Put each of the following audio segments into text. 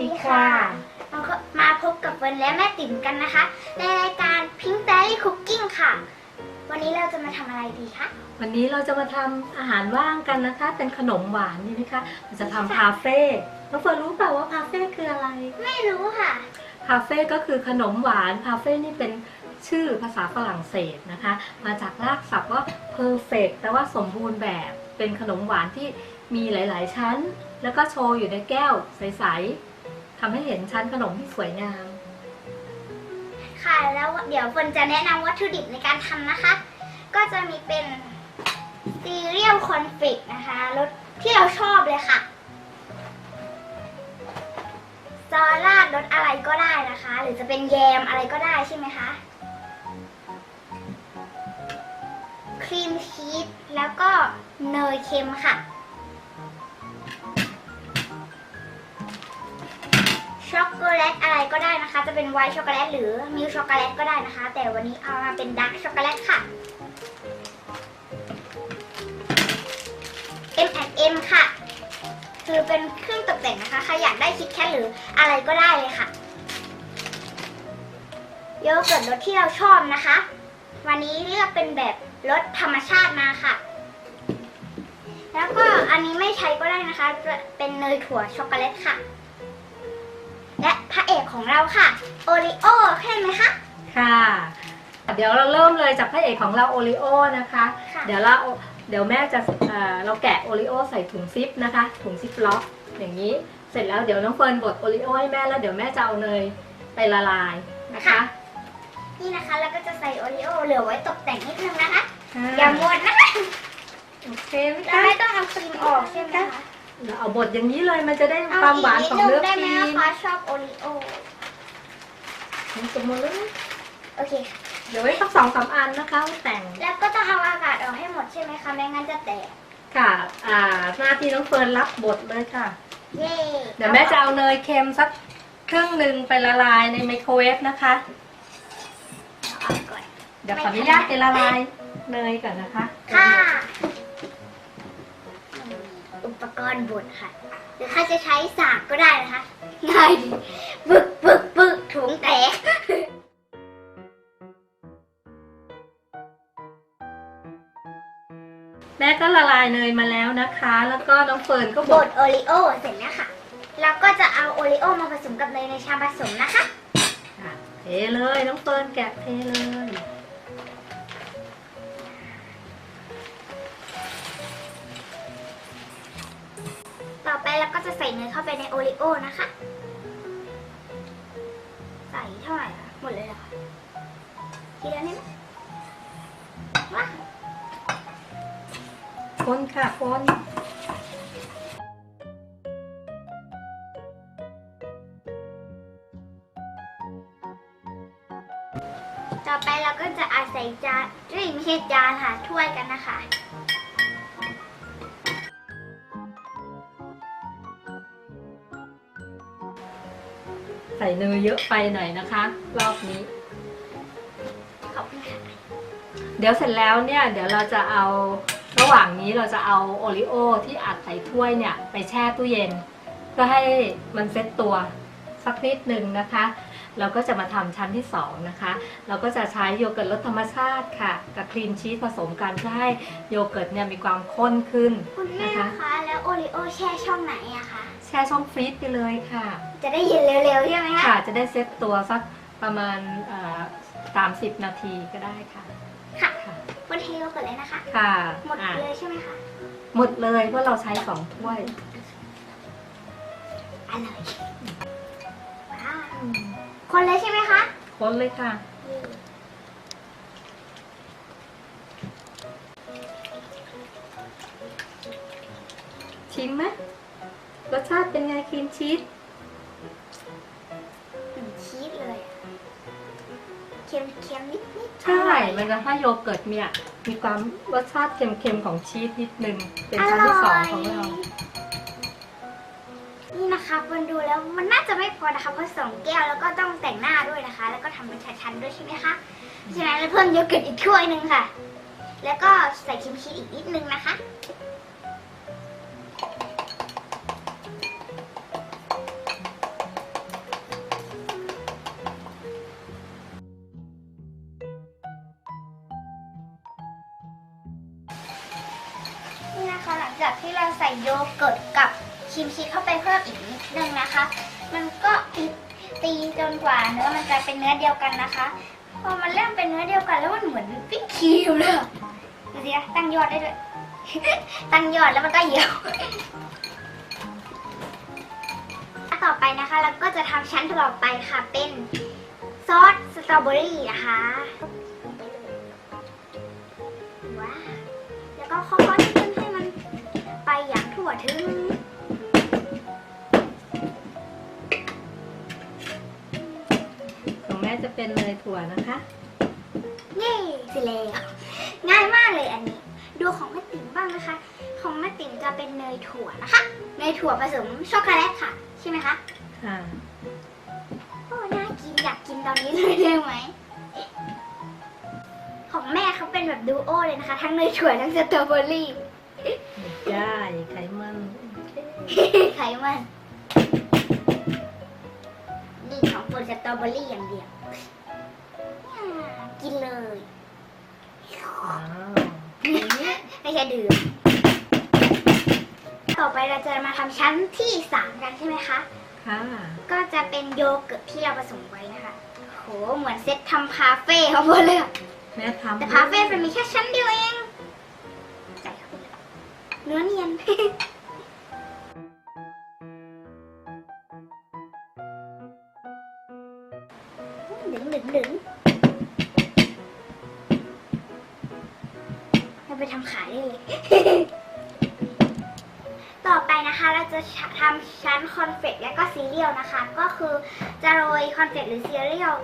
ดีค่ะเราก็มาพบกับเฟิร์นและแม่ติ๋มกันนะคะ ในรายการ Pink Fairy Cooking ค่ะ วันนี้เราจะมาทำอะไรดีคะ วันนี้เราจะมาทำอาหารว่างกันนะคะ เป็นขนมหวานนี่นะคะเราจะทำพาเฟ่น้องเฟิร์นรู้เปล่าว่าพาเฟ่คืออะไร ไม่รู้ค่ะ พาเฟ่ก็คือขนมหวาน พาเฟ่นี่เป็นชื่อภาษาฝรั่งเศสนะคะ มาจากรากศัพท์ว่า perfect แปลว่าสมบูรณ์แบบ เป็นขนมหวานที่มีหลาย ๆ ชั้น แล้วก็โชว์อยู่ในแก้วใส ๆ ทำให้เห็นชั้นขนมที่สวยงาม ค่ะแล้วเดี๋ยวเฟิร์นจะแนะนำวัตถุดิบในการทำนะคะ ก็จะมีเป็นซีเรียลคอนฟิกนะคะรสที่เราชอบเลยค่ะซอสราดรสอะไรก็ได้นะคะ หรือจะเป็นแยมอะไรก็ได้ใช่ไหมคะครีมชีสแล้วก็เนยเค็มค่ะ ช็อกโกแลตอะไรก็ได้นะคะ จะเป็นไวท์ช็อกโกแลตหรือมิลช็อกโกแลตก็ได้นะคะ แต่วันนี้เอามาเป็นดาร์กช็อกโกแลตค่ะ M M ค่ะ คือเป็นเครื่องตกแต่งนะคะ ใครอยากได้คิดแคทหรืออะไรก็ได้เลยค่ะโยเกิร์ตรสที่เราชอบนะคะ วันนี้เลือกเป็นแบบรสธรรมชาติมาค่ะ แล้วก็อันนี้ไม่ใช้ก็ได้นะคะจะเป็นเนยถั่วช็อกโกแลตค่ะ และพระเอกของเราค่ะ โอริโอใช่ไหมคะ ค่ะ เดี๋ยวเราเริ่มเลยจากพระเอกของเราโอริโอนะคะ ค่ะ เดี๋ยวเราเดี๋ยวแม่จะเอ่อเราแกะโอริโอใส่ถุงซิปนะคะ ถุงซิปล็อกอย่างนี้ เสร็จแล้วเดี๋ยวน้องเฟิร์นบดโอริโอให้แม่แล้วเดี๋ยวแม่จะเอาเนยไปละลายนะคะนี่นะคะแล้วก็จะใส่โอริโอเหลือไว้ตกแต่งนิดนึงนะคะค่ะอย่าหมดนะคะ โอเคไหมแล้วคะ ไม่ต้องเอาครีมออกใช่ไหมคะ เราเอาบดอย่างนี้เลยมันจะได้เอาความอีหกวานนิดของนึงเนื้อได้คไหมรีมคะชอบโอริโอนี่สมมติเลยโอเคค่ะเดี๋ยวไว้สักสองสามอันนะคะไว้แต่ง แล้วก็ต้องเอาอากาศออกให้หมดใช่ไหมคะไม่งั้นจะแตก ค่ะ อ่า หน้าที่น้องเฟิร์นรับบดเลยค่ะ เย้เดี๋ยวแม่จะเอาเนยเค็มสักครึ่งหนึ่งไปละลายในไมโครเวฟนะคะเอาก่อนเดี๋ยวขออนุญาตไปละลายเนยก่อนนะคะ ค่ะอุ ปกรณ์บดค่ะ หรือถ้าจะใช้สากก็ได้นะคะง่ายดีปึกปึกปึกถุงแตกแม่ก็ละลายเนยมาแล้วนะคะ แล้วก็น้องเฟิร์นก็บบดดโอริโอเสร็จแล้วค่ะแล้วก็จะเอาโอริโอมาผสมกับเนยในชามผสมนะคะ ค่ะเทเลยน้องเฟิร์นแกะเทเลย ต่อไปเราก็จะใส่เนยเข้าไปในโอริโอนะคะ ใส่เท่าไหร่คะหมดเลยเหรอคะทีเดียวได้ไหมว้าวคนค่ะคนต่อไปเราก็จะอาศัยจานเอ้ยไม่ใช่จานค่ะถ้วยกันนะคะ ใส่เนยเยอะไปหน่อยนะคะ รอบนี้ ขอบคุณค่ะเดี๋ยวเสร็จแล้วเนี่ย เดี๋ยวเราจะเอาระหว่างนี้เราจะเอาโอริโอที่อัดใส่ถ้วยเนี่ย ไปแช่ตู้เย็น เพื่อให้มันเซ็ตตัวสักนิดหนึ่งนะคะ เราก็จะมาทำชั้นที่สองนะคะ เราก็จะใช้โยเกิร์ตรสธรรมชาติค่ะ กับครีมชีสผสมกันเพื่อให้โยเกิร์ตเนี่ยมีความข้นขึ้นคุณแม่นะคะ คะ แล้วโอริโอแช่ช่องไหนอะคะ แช่ช่องฟรีซไปเลยค่ะ จะได้เย็นเร็วๆใช่ไหมคะค่ะจะได้เซ็ตตัวสักประมาณสามสิบนาทีก็ได้ค่ะ ค่ะค่ะวันเทโยเกิร์ตเลยนะคะ ค่ะหมดอะเลยใช่ไหมคะหมดเลยเพราะเราใช้สองถ้วย อร่อยว้าวคนเลยใช่ไหมคะคนเลยค่ะชิมไหม รสชาติเป็นไงครีมชีสอืมชีสเลยอะเค็มเค็มนิดนิดๆใช่มันจะให้โยเกิร์ตเนี่ยมีความรสชาติเค็มๆของชีสนิดนึงเป็นชั้นที่สองของเรานี่นะคะคนดูแล้วมันน่าจะไม่พอนะคะเพราะสองแก้วแล้วก็ต้องแต่งหน้าด้วยนะคะ แล้วก็ทำเป็นชั้นๆด้วยใช่ไหมคะฉะนั้นเราเพิ่มโยเกิร์ตอีกถ้วยหนึ่งค่ะ แล้วก็ใส่ครีมชีสอีกนิดนึงนะคะ จากที่เราใส่โยเกิร์ตกับครีมชีสเข้าไปเพิ่มอีกนิดนึงนะคะ มันก็ตีตีจนกว่าเนื้อมันจะเป็นเนื้อเดียวกันนะคะ พอมันเริ่มเป็นเนื้อเดียวกันแล้วมันเหมือนวิปครีมเลยดูสิตั้งยอดได้ด้วย ตั้งยอดแล้วมันก็เหี่ยวต่อไปนะคะเราก็จะทำชั้นต่อไปค่ะเป็นซอสสตรอเบอรี่นะคะว้าแล้วก็ค่อย ทั่วถึง ของแม่จะเป็นเนยถั่วนะคะ เย้เสร็จแล้วง่ายมากเลยอันนี้ ดูของแม่ติ๋มบ้างนะคะ ของแม่ติ๋มจะเป็นเนยถั่วนะคะเนยถั่วผสมช็อกโกแลตค่ะ ใช่ไหมคะค่ะโอ้น่ากินอยากกินตอนนี้เลยได้ไหมของแม่เขาเป็นแบบดูโอเลยนะคะ ทั้งเนยถั่วทั้งสตรอเบอรี่ ได้ไขมันโอเคไขมันนี่ของโปรดสตรอเบอรี่อย่างเดียวอ่ากินเลยว้าวไม่ใช่ดื่ม ต่อไปเราจะมาทำชั้นที่สามกันใช่ไหมคะ ค่ะ ก็จะเป็นโยเกิร์ตที่เราผสมไว้นะคะ โห เหมือนเซ็ตทำพาเฟ่เขาหมดเลยอะแม่ทำแต่พาเฟ่เป็นมีแค่ชั้นเดียวเอง เนื้อเนียนหนึ่งหนึ่งหนึ่งเราไปทำขายได้เลย ต่อไปนะคะเราจะทำชั้นคอนเฟลกและก็ซีเรียลนะคะ ก็คือจะโรยคอนเฟลกหรือซีเรียล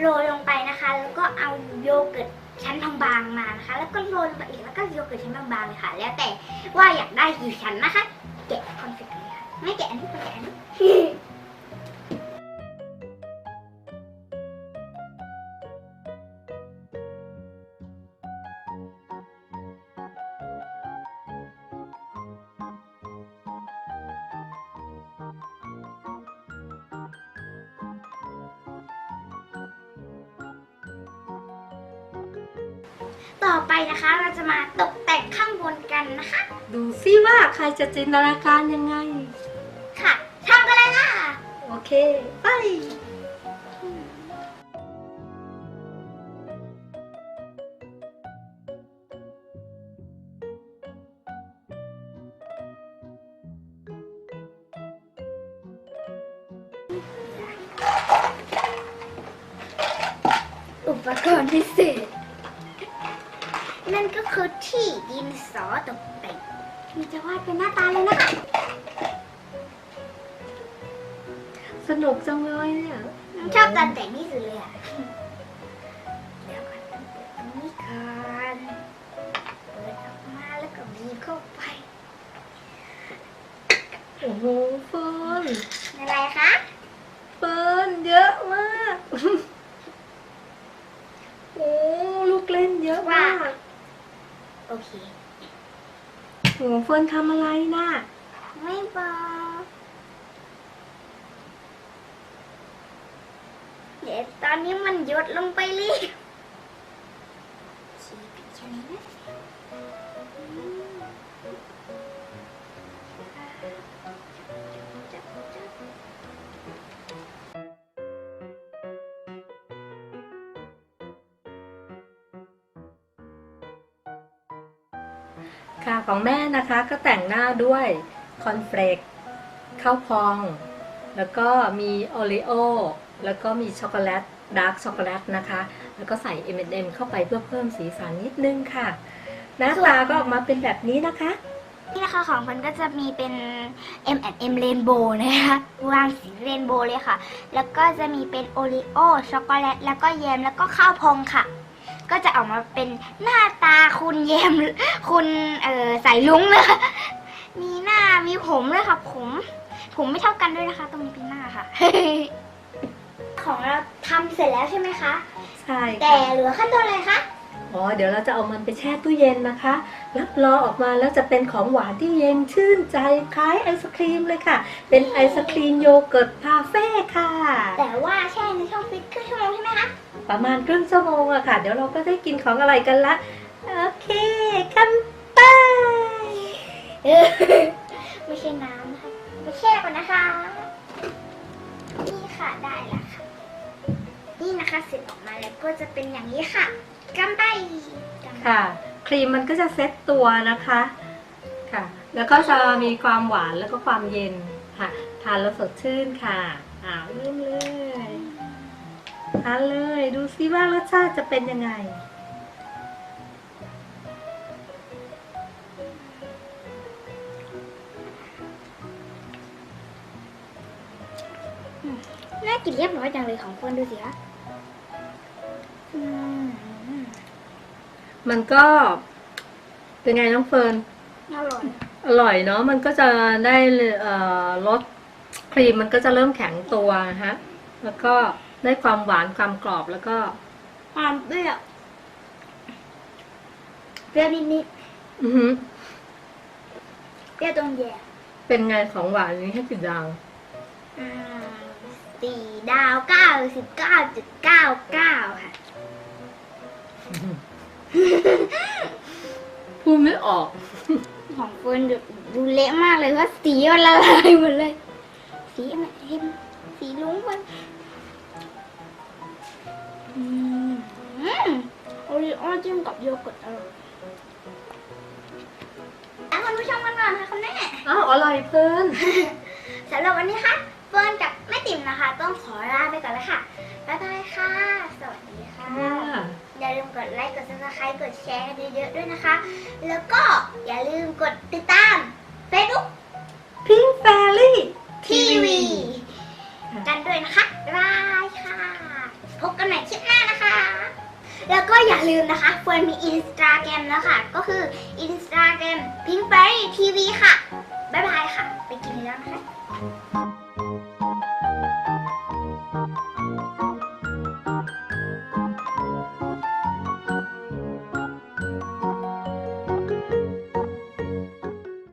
โรยลงไปนะคะ แล้วก็เอาโยเกิร์ต ชั้นบางๆมานะคะ แล้วก็โรยลงไปอีกแล้วก็โยเกิร์ตชั้นบางๆเลยค่ะ แล้วแต่ว่าอยากได้กี่ชั้นนะคะ แกะคอนเฟกต์เลยค่ะ ไม่แกะอันนี้ไม่แกะอันนี้ ต่อไปนะคะเราจะมาตกแต่งข้างบนกันนะคะ ดูซิว่าใครจะจินตนาการยังไง ค่ะทำกันเลยค่ะ โอเค ไป คือที่ดินสอตกแต่งมีจะวาดเป็นหน้าตาเลยนะคะ สนุกจังเลยเนี่ยชอบการแต่งที่สุดเลยอะเดี๋ยวก่อนต้องเปิดตรงนี้ก่อนเปิดออกมาแล้วก็บีบเข้าไป โอ้โหเฟิร์นอะไรคะ เฟิร์นเยอะมาก โอ้ลูกเล่นเยอะมาก โอ เคโอ้เฟิร์นทำอะไรน่ะ ไม่บอกเดี๋ยวตอนนี้มันหยดลงไปเลยชีปิดแค่นี้นะ ค่ะของแม่นะคะก็แต่งหน้าด้วยคอนเฟลกข้าวพอง แล้วก็มีโอรีโอแล้วก็มีช็อกโกแลตดาร์กช็อกโกแลตนะคะ แล้วก็ใส่ M&M เข้าไปเพื่อเพิ่มสีสันนิดนึงค่ะ หน้าตาก็ออกมาเป็นแบบนี้นะคะ นี่นะคะของมันก็จะมีเป็น M M Rainbow นะคะวางสีเรนโบว์เลยค่ะ แล้วก็จะมีเป็นโอรีโอช็อกโกแลตแล้วก็แยมแล้วก็ข้าวพองค่ะ ก็จะออกมาเป็นหน้าตาคุณแยมคุณเอ่อใส่ลุงเลยค่ะมีหน้ามีผมด้วยค่ะผม ผมไม่เท่ากันด้วยนะคะ ตรงนี้เป็นหน้าค่ะ ของเราทำเสร็จแล้วใช่ไหมคะ ใช่แต่ค่ะเหลือขั้นตอนอะไรคะ อ๋อเดี๋ยวเราจะเอามันไปแช่ตู้เย็นนะคะ รับรองออกมาแล้วจะเป็นของหวานที่เย็นชื่นใจคล้ายไอศครีมเลยค่ะ เป็นไอศครีมโยเกิร์ตพาเฟ่ค่ะ แต่ว่าแช่ในช่องฟิตครึ่งชั่วโมงใช่ไหมคะ ประมาณครึ่งชั่วโมงอะค่ะ เดี๋ยวเราก็ได้กินของอะไรกันละ โอเคกันไปไม่ใช่น้ำนะคะไปแช่ก่อนนะคะ นี่ค่ะได้แล้วค่ะ นี่นะคะเสร็จออกมาแล้วก็จะเป็นอย่างนี้ค่ะกำไปกำไปค่ะ ครีมมันก็จะเซ็ตตัวนะคะค่ะ แล้วก็จะมีความหวานแล้วก็ความเย็นค่ะ ทานแล้วสดชื่นค่ะอ้าวเริ่มเลย ทานเลยดูซิว่ารสชาติจะเป็นยังไง น่ากินเรียบร้อยจังเลยของคนดูสิคะอืมมันก็เป็นไงน้องเฟิร์น อร่อยอร่อยเนาะมันก็จะได้เอ่อรสครีมมันก็จะเริ่มแข็งตัวนะฮะ แล้วก็ ได้ความหวานความกรอบแล้วก็ ความเปรี้ยวเปรี้ยวนิดอือหือๆเปรี้ยวตรงแย่เป็นไงของหวานนี้ให้กี่ดาวอืมสี่ดาวเก้าสิบเก้าจุดเก้าเก้าค่ะ พูดไม่ออก ของเฟิร์นดูดูเละมากเลยว่าสีมันละลายหมดเลย สีอะไรเห็นสีลุ้งมัน ริโอจิ้มกับโยเกิร์ตอร่อยแล้วคุณผู้ชมกันก่อนค่ะคุณแม่อ้าวอร่อยเพิ่นสำหรับวันนี้ค่ะเฟิร์นกับแม่ติ๋มนะคะ ต้องขอลาไปก่อนแล้วค่ะบ๊ายบายค่ะ สวัสดีค่ะอย่าลืมกดไลค์กด subscribe กดแชร์กันเยอะๆด้วยนะคะ แล้วก็อย่าลืมกดติดตาม Facebook พิงแฟรี่ TV กันด้วยนะคะบ๊ายบายค่ะ พบกันใหม่คลิปหน้านะคะแล้วก็ อย่าลืมนะคะเฟิร์นมีอินสตาแกรมแล้วค่ะ ก็คืออินสตาแกรมพิงไปทีวีค่ะ บ๊ายบายค่ะ ไปกินแล้วนะคะ